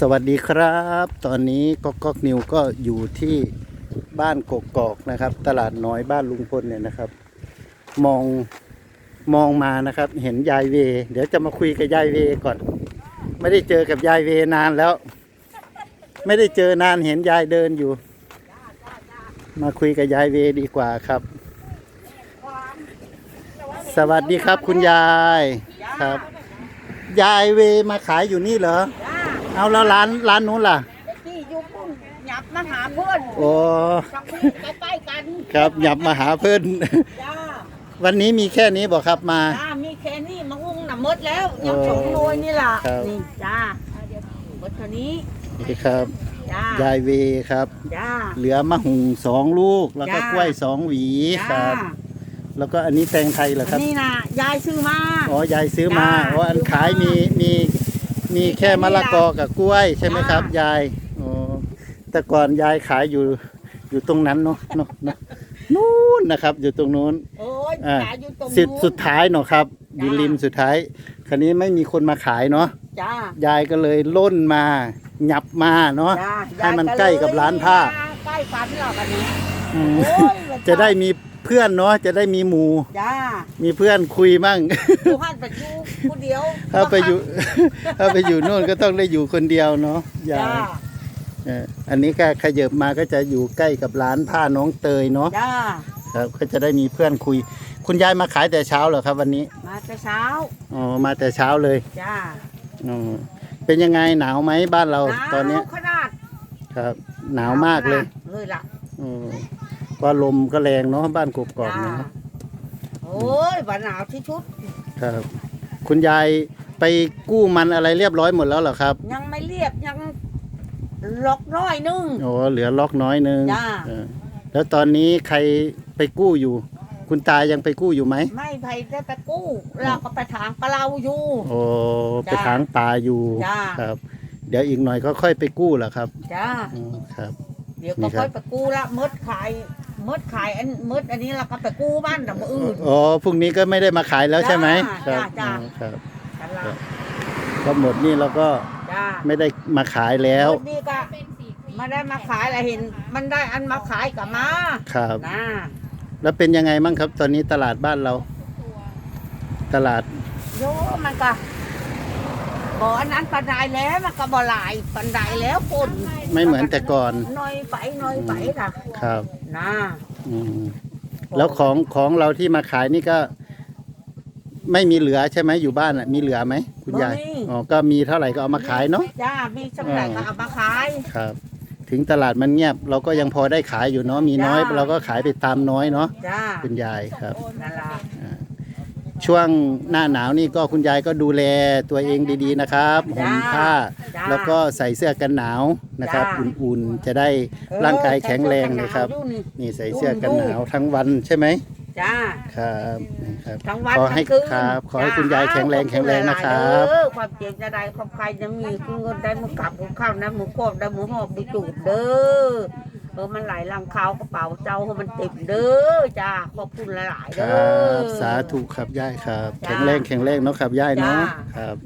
สวัสดีครับ ตอนนี้ก๊อกก๊อกนิวก็อยู่ที่บ้านกกอกนะครับ ตลาดน้อยบ้านลุงพลเนี่ยนะครับ มองมองมานะครับ เห็นยายเว เดี๋ยวจะมาคุยกับยายเวก่อน ไม่ได้เจอกับยายเวนานแล้ว ไม่ได้เจอนานเห็นยายเดินอยู่ มาคุยกับยายเวดีกว่าครับ สวัสดีครับคุณยายครับ ยายเวมาขายอยู่นี่เหรอ เอาแล้วร้านร้านนู้นล่ะที่อยู่พุ่นหยับมาหาเพื่อนโอ้สังพี่ใกล้ๆกันครับหยับมาหาเพื่อนจ้าวันนี้มีแค่นี้บอกครับมา จ้ามีแค่นี้มาหุ้งน่ะหมดแล้วโอ้ยังสองหน่วยนี่ล่ะครับ นี่จ้าหมดเท่านี้นี่ครับ จ้ายายเวครับ จ้า เหลือมะหุงสองลูกแล้วก็จ้ากล้วยสองหวีคจ้ารับ แล้วก็อันนี้แตงไทยเหรอครับ นี่น่ะยายซื้อมา อ๋อยายซื้อมาจ้า อ๋ออันขายมีมี มีแค่มะละกอกับกล้วยใช่ไหมครับจ้ายยายอ๋อแต่ก่อนยายขายอยู่อยู่ตรงนั้นเนาะเนาะเนาะนู้นนะครับ อยู่ตรงนู้นโอ้ยอ่าขายอยู่ตรงสิบนู้นสุดท้ายเนาะครับ อยู่จ้าริมสุดท้ายคันนี้ไม่มีคนมาขายเนาะจ้ายายก็เลยล่นมาหยับมาเนาะ จ้าให้มันใกล้กับร้านผ้า ใกล้กันหรอกอันนี้อืมโอ้ย จะได้มี เพื่อนเนาะจะได้มีหมู่จ้ามีเพื่อนคุยมั่ง อยู่หันไปอยู่ผู้เดียวถ้าไปอยู่ ถ้าไปอยู่นู่นก็ต้องได้อยู่คนเดียวเนาะยาจ้ายเอออันนี้ก็ขยับมาก็จะอยู่ใกล้กับร้านผ้าน้องเตยเนาะจ้าครับ ก็จะได้มีเพื่อนคุย คุณยายมาขายแต่เช้าเหรอครับ วันนี้มาแต่เช้าอ๋อมาแต่เช้าเลยจ้าอ๋อเป็นยังไงหนาวไหมบ้านเราตอนเนี้ยหาวขนาดครับ หนาวมากเลย เลยล่ะอ๋ อก็ลมก็แรงเนาะบ้านกกอกนะครับโอ้ยวันหนาวที่ชุดครับ คุณยายไปกู้มันอะไรเรียบร้อยหมดแล้วเหรอครับ ยังไม่เรียบยังล็อกน้อยนึงโอ้เหลือล็อกน้อยนึงจ้าเออแล้วตอนนี้ใครไปกู้อยู่ คุณตายังไปกู้อยู่ไหมไม่ไผได้ไปกู้เราก็ไปทางปลาเราอยู่ โอ้ไปจ้าทางป่าอยู่จ้า ครับ เดี๋ยวอีกหน่อยก็ค่อยไปกู้เหรอครับจ้า อืมครับ เดี๋ยวนี่ก็ครับค่อยไปกู้ละมดขาย มดขายอันมดอันนี้เราก็ไปกู้บ้านแต่บ่อื่น อ๋อพรุ่งนี้ก็ไม่ได้มาขายแล้วใช่ไหมคจ้ารับจ้า อ๋อครับกันละก็หมดนี่เราก็จ้าไม่ได้มาขายแล้ว มดนี่ก็มาได้มาขายอะไรเห็น มันได้อันมาขายกับมาครับ นะแล้วเป็นยังไงบ้างครับ ตอนนี้ตลาดบ้านเราตลาดโยมันก็ บ่อันนั้นปันไดแล้วมันก็บ่หลายปันไดแล้วคนไม่เหมือนแต่ก่อนน้อยไปน้อยไปค่ะครับนะอืมแล้วของของเราที่มาขายนี่ก็ ไม่มีเหลือใช่ไหมอยู่บ้านอะ มีเหลือไหมคุณยายอ๋อก็มีเท่าไหร่ก็เอามาขายเนาะจ้ามีสำหรับก็เอามาขายครับ ถึงตลาดมันเงียบ เราก็ยังพอได้ขายอยู่เนาะมีน้อยจ้าเราก็ขายไปตามน้อยเนาะจ้าคุณยายครับนั่นล่ะ ช่วงหน้าหนาวนี่ก็คุณยายก็ดูแลตัวเองดีๆนะครับห่มผ้า จ้า แล้วก็ใส่เสื้อกันหนาวนะครับจ้าอุ่นๆจะได้ร่างกายแข็งแรงนะครับ เออแต่เสื้อกัหาวอยู่นี่นี่ใส่เสื้อกันหนาวทั้งวันใช่ไหมจ้าครับครับ ทั้งวันขอให้ทั้งคืนครับขอให้คุณยายแข็งแรงจ้าแข็งแรงนะครับ เออความเจ็บจะได้ความใครจะมีคือเงินได้มือกลับมือข้าวนะมือโคบได้มือหอบมือจูบเด้อ เออมันไหลลังข้าวกระเป๋าเจ้าให้มันเต็มเด้อจ้าขอบคุณหลายๆคเด้รัอบสาธุครับย่ายครับ จ้าแข็งแรงแข็งแรงเนาะครับย่ายเนาะจ้า ครับ